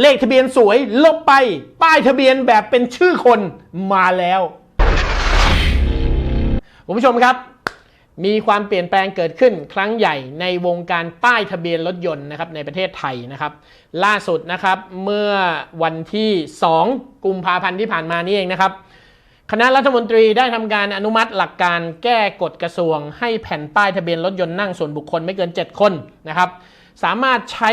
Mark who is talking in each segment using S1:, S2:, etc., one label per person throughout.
S1: เลขทะเบียนสวยลบไป ป้ายทะเบียนแบบเป็นชื่อคนมาแล้วคุณผู้ชมครับ มีความเปลี่ยนแปลงเกิดขึ้นครั้งใหญ่ในวงการป้ายทะเบียนรถยนต์นะครับในประเทศไทยนะครับ ล่าสุดนะครับเมื่อวันที่ 2 กุมภาพันธ์ที่ผ่านมานี่เองนะครับ คณะรัฐมนตรีได้ทำการอนุมัติหลักการแก้กฎกระทรวง ให้แผ่นป้ายทะเบียนรถยนต์นั่งส่วนบุคคลไม่เกิน 7 คนนะครับ สามารถใช้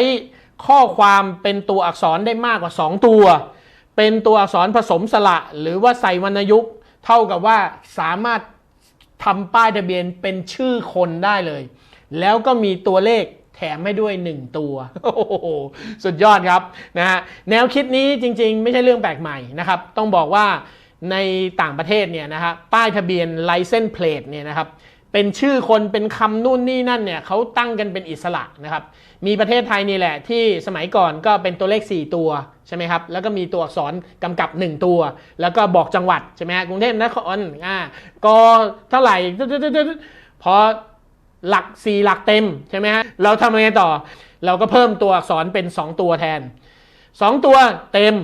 S1: ข้อความเป็นตัวอักษรได้มากกว่า 2 ตัว เป็นตัวอักษรผสมสระ หรือว่าใส่วรรณยุกต์เท่ากับว่าสามารถทำป้ายทะเบียนเป็นชื่อคนได้เลย แล้วก็มีตัวเลขแถมให้ด้วย 1 ตัว โอ้โห สุดยอดครับนะฮะแนวคิดนี้จริง ๆ ไม่ใช่เรื่องแปลกใหม่นะครับ ต้องบอกว่าในต่างประเทศเนี่ยนะฮะป้ายทะเบียน license plate เนี่ยนะครับ เป็นชื่อคนเป็นคำนู่นนี่นั่นเนี่ยเขาตั้งกันเป็นอิสระนะครับ มีประเทศไทยนี่แหละที่สมัยก่อนก็เป็นตัวเลข 4 ตัวใช่ไหมครับ แล้วก็มีตัวอักษรกำกับ 1 ตัว แล้วก็บอกจังหวัดใช่ไหมฮะกรุงเทพนครอ่ากเท่าไหร่พอหลัก 4 หลักเต็มใช่ไหมฮะเราทำยังไงต่อ เราก็เพิ่มตัวอักษรเป็น 2 ตัวแทน สองตัวเต็ม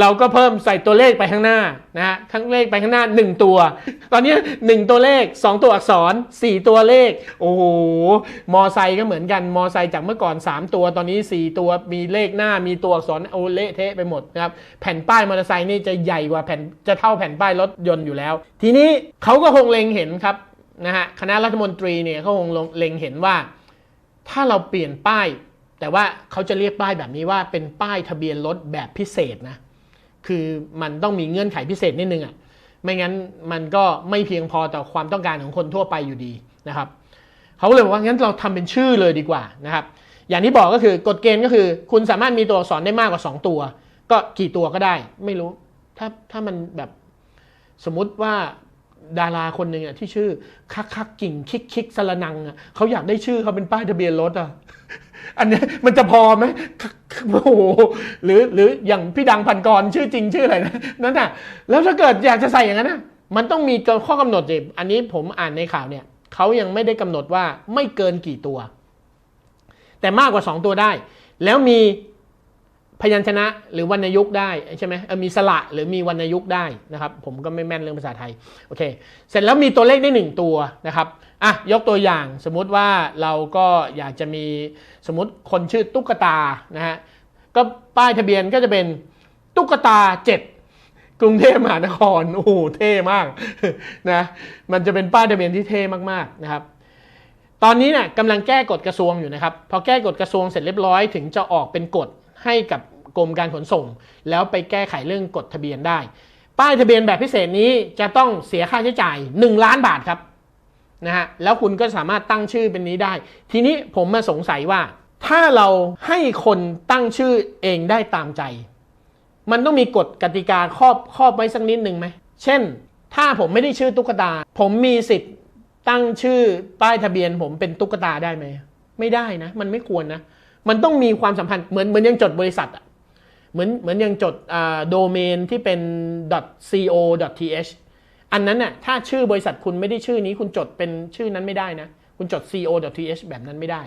S1: เราก็เพิ่มใส่ตัวเลขไปข้างหน้านะฮะข้างเลขไปข้างหน้า 1 ตัว ตอนนี้ 1 ตัวเลข 2 ตัวอักษร 4 ตัวเลข โอ้โหมอไซค์ก็เหมือนกันมอไซค์จากเมื่อก่อน 3 ตัวตอนนี้ 4 ตัวมีเลขหน้ามีตัวอักษรโอเละเทะไปหมดนะครับแผ่นป้ายมอเตอร์ไซค์นี่จะใหญ่กว่าแผ่นจะเท่าแผ่นป้ายรถยนต์อยู่แล้ว ทีนี้เขาก็คงเล็งเห็นครับนะฮะคณะรัฐมนตรีเนี่ยเขาคงเล็งเห็นว่า ถ้าเราเปลี่ยนป้าย แต่ว่าเขาจะเรียกป้ายแบบนี้ว่าเป็นป้ายทะเบียนรถแบบพิเศษนะ คือมันต้องมีเงื่อนไขพิเศษนิดนึงอะ่ะ ไม่งั้นมันก็ไม่เพียงพอต่อความต้องการของคนทั่วไปอยู่ดีนะครับ เขาเลยบอกว่างั้นเราทำเป็นชื่อเลยดีกว่านะครับ อย่างที่บอกก็คือกฎเกณฑ์ก็คือ คุณสามารถมีตัวอักษรได้มากกว่า 2 ตัว ก็กี่ตัวก็ได้ ไม่รู้ ถ้าถ้ามันแบบสมมุติว่า ดาราคนหนึ่งอะที่ชื่อคักคักกิ่งคิกคิกสรนังอะเขาอยากได้ชื่อเขาเป็นป้ายทะเบียนรถอะอันนี้มันจะพอไหมโอ้โหหรือหรืออย่างพี่ดังพันกรชื่อจริงชื่ออะไรนะนั่นน่ะ แล้วถ้าเกิดอยากจะใส่อย่างนั้นนะมันต้องมีข้อกำหนดสิอันนี้ผมอ่านในข่าวเนี่ยเขายังไม่ได้กำหนดว่าไม่เกินกี่ตัว แต่มากกว่า 2 ตัวได้ แล้วมี พยัญชนะหรือวรรณยุกต์ได้ใช่ไหมมีสระหรือมีวรรณยุกต์ได้นะครับ ผมก็ไม่แม่นเรื่องภาษาไทยโอเค เสร็จแล้วมีตัวเลขได้หนึ่งตัวนะครับอะยกตัวอย่างสมมุติว่าเราก็อยากจะมีสมมติคนชื่อตุ๊กตานะฮะก็ป้ายทะเบียนก็จะเป็นตุ๊กตาเจ็ดกรุงเทพมหานครโอ้โหเท่มากนะมันจะเป็นป้ายทะเบียนที่เท่มากๆนะครับตอนนี้เนี่ยกำลังแก้กฎกระทรวงอยู่นะครับ พอแก้กฎกระทรวงเสร็จเรียบร้อยถึงจะออกเป็นกฎ ให้กับกรมการขนส่ง แล้วไปแก้ไขเรื่องกฎทะเบียนได้ ป้ายทะเบียนแบบพิเศษนี้จะต้องเสียค่าใช้จ่าย 1 ล้านบาทครับนะฮะแล้วคุณก็สามารถตั้งชื่อเป็นนี้ได้ ทีนี้ผมมาสงสัยว่า ถ้าเราให้คนตั้งชื่อเองได้ตามใจ มันต้องมีกฎกติกาครอบครอบไว้สักนิดหนึ่งไหมเช่น ถ้าผมไม่ได้ชื่อตุ๊กตา ผมมีสิทธิ์ตั้งชื่อป้ายทะเบียน ผมเป็นตุ๊กตาได้ไหมไม่ได้นะ มันไม่ควรนะ มันต้องมีความสัมพันธ์เหมือนเหมือนยังจดบริษัทอะเหมือนเหมือนยังจดโดเมนที่เป็น .co.th อันนั้นน่ะถ้าชื่อบริษัทคุณไม่ได้ชื่อนี้คุณจดเป็นชื่อนั้นไม่ได้นะ คุณจด co.th แบบนั้นไม่ได้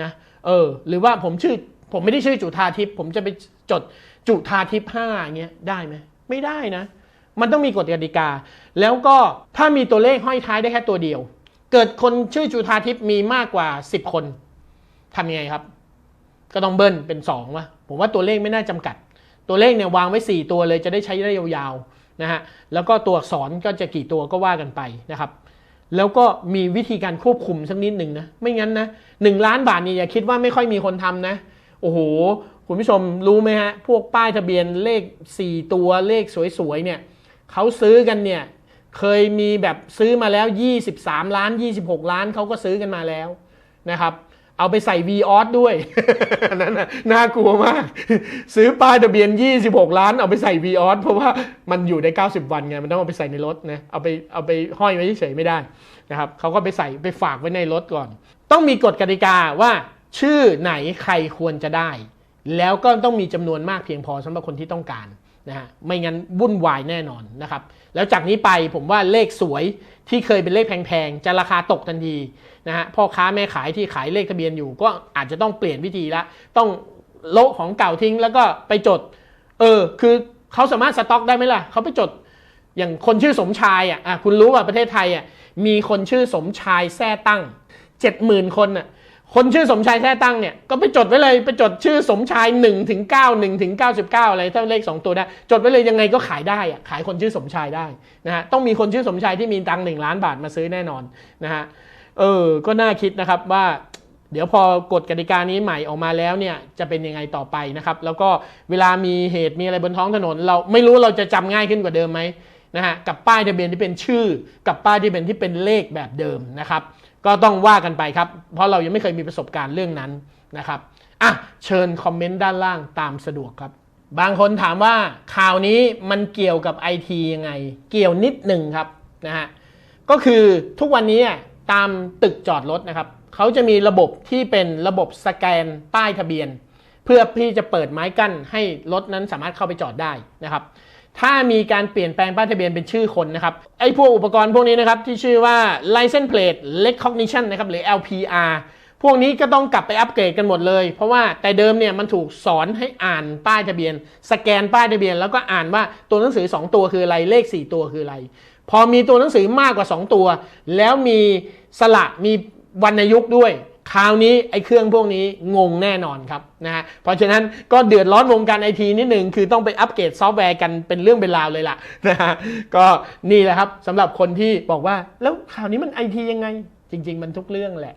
S1: นะเออหรือว่าผมชื่อผมไม่ได้ชื่อจุธาทิพย์ผมจะไปจดจุธาทิพย์ห้าเงี้ยได้ไหมไม่ได้นะ มันต้องมีกฎกติกา แล้วก็ถ้ามีตัวเลขห้อยท้ายได้แค่ตัวเดียว เกิดคนชื่อจุธาทิพย์มีมากกว่า 10 คนทำยังไงครับ ก็ต้องเบิ้ลเป็น2วะผมว่าตัวเลขไม่น่าจำกัด ตัวเลขเนี่ยวางไว้ 4 ตัวเลยจะได้ใช้ได้ยาวๆนะฮะแล้วก็ตัวอักษรก็จะกี่ตัวก็ว่ากันไปนะครับ แล้วก็มีวิธีการควบคุมสักนิดหนึ่งนะไม่งั้นนะหนึ่งล้านบาทนี่อย่าคิดว่าไม่ค่อยมีคนทำนะโอ้โหคุณผู้ชมรู้ไหมฮะพวกป้ายทะเบียนเลข 4 ตัวเลขสวยๆเนี่ยเขาซื้อกันเนี่ยเคยมีแบบซื้อมาแล้ว 23 ล้าน 26 ล้านเขาก็ซื้อกันมาแล้วนะครับ เอาไปใส่ v ีออสด้วยนั่นน่ากลัวมาก ซื้อป้ายทะเบียน 26 ล้าน เอาไปใส่ v ีออสเพราะว่ามันอยู่ได้ 90 วันไงมันต้องเอาไปใส่ในรถนะเอาไปเอาไปห้อยไว้เฉยไม่ได้นะครับเขาก็ไปใส่ไปฝากไว้ในรถก่อน ต้องมีกฎกติกาว่าชื่อไหนใครควรจะได้ แล้วก็ต้องมีจำนวนมากเพียงพอสำหรับคนที่ต้องการนะฮะไม่งั้นวุ่นวายแน่นอนนะครับ แล้วจากนี้ไปผมว่าเลขสวยที่เคยเป็นเลขแพงๆ จะราคาตกทันทีนะฮะพ่อค้าแม่ขายที่ขายเลขทะเบียนอยู่ ก็อาจจะต้องเปลี่ยนวิธีละต้องโละของเก่าทิ้งแล้วก็ไปจด เออ คือเขาสามารถสต็อกได้ไหมล่ะเขาไปจดอย่างคนชื่อสมชายอะอะคุณรู้ว่าประเทศไทยอะมีคนชื่อสมชายแท้ตั้งเจ็ดหมื่นคนอะ คนชื่อสมชายแท้ตั้งเนี่ยก็ไปจดไว้เลยไปจดชื่อสมชาย1ถึง9 1ถึง99อะไรถ้าเลข 2 ตัวได้จดไว้เลยยังไงก็ขายได้อะขายคนชื่อสมชายได้นะฮะต้องมีคนชื่อสมชายที่มีตังค์หนึ่งล้านบาทมาซื้อแน่นอนนะฮะเออก็น่าคิดนะครับว่าเดี๋ยวพอกฎกติกานี้ใหม่ออกมาแล้วเนี่ยจะเป็นยังไงต่อไปนะครับ แล้วก็เวลามีเหตุมีอะไรบนท้องถนน เราไม่รู้เราจะจำง่ายขึ้นกว่าเดิมไหมนะฮะกับป้ายทะเบียนที่เป็นชื่อ กับป้ายที่เป็นที่เป็นเลขแบบเดิมนะครับ ก็ต้องว่ากันไปครับ เพราะเรายังไม่เคยมีประสบการณ์เรื่องนั้นนะครับอะเชิญคอมเมนต์ด้านล่างตามสะดวกครับ บางคนถามว่าข่าวนี้มันเกี่ยวกับไอทียังไง เกี่ยวนิดหนึ่งครับนะฮะก็คือทุกวันนี้อะตามตึกจอดรถนะครับเขาจะมีระบบที่เป็นระบบสแกนป้ายทะเบียน เพื่อที่จะเปิดไม้กั้นให้รถนั้นสามารถเข้าไปจอดได้นะครับ ถ้ามีการเปลี่ยนแปลงป้ายทะเบียนเป็นชื่อคนนะครับไอ้พวกอุปกรณ์พวกนี้นะครับที่ชื่อว่า license plate recognition นะครับหรือ LPR พวกนี้ก็ต้องกลับไปอัปเกรดกันหมดเลย เพราะว่าแต่เดิมเนี่ยมันถูกสอนให้อ่านป้ายทะเบียน สแกนป้ายทะเบียน แล้วก็อ่านว่าตัวหนังสือ 2 ตัวคืออะไรเลข 4 ตัวคืออะไร พอมีตัวหนังสือมากกว่า 2 ตัว แล้วมีสระมีวรรณยุกต์ด้วย คราวนี้ไอ้เครื่องพวกนี้งงแน่นอนครับนะฮะเพราะฉะนั้นก็เดือดร้อนวงการไอทีนิดหนึ่งคือต้องไปอัปเกรดซอฟต์แวร์กันเป็นเรื่องเป็นราวเลยล่ะนะฮะก็นี่แหละครับสำหรับคนที่บอกว่าแล้วข่าวนี้มันไอทียังไง จริง ๆ มันทุกเรื่องแหละ